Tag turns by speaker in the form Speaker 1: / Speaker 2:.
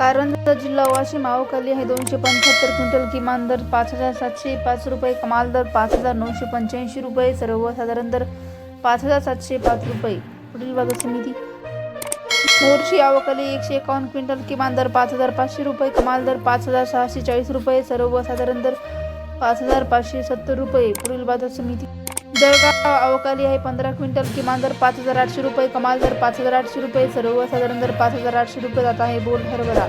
Speaker 1: कारंजा जिल्हा वाशिम अवकाली आहे दोनशे पंच्याहत्तर क्विंटल किमान दर पाच हजार सातशे पाच रुपये कमाल दर पाच हजार नऊशे पंच्याऐंशी रुपये सर्वसाधारण दर पाच हजार सातशे पाच रुपये. पुढील बाजार समिती. मोर्शी अवकाली एकशे एकावन्न क्विंटल किमान दर पाच हजार पाचशे रुपये कमाल दर पाच हजार सहाशे चाळीस रुपये सर्वसाधारण दर पाच हजार पाचशे सत्तर रुपये. पुढील बाजार समिती. जळगाव अवकाली आहे पंधरा क्विंटल किमान दर पाच हजार आठशे रुपये कमाल दर पाच हजार आठशे रुपये सर्व साधारण दर पाच हजार आठशे रुपये जात आहे बोल हरभरा.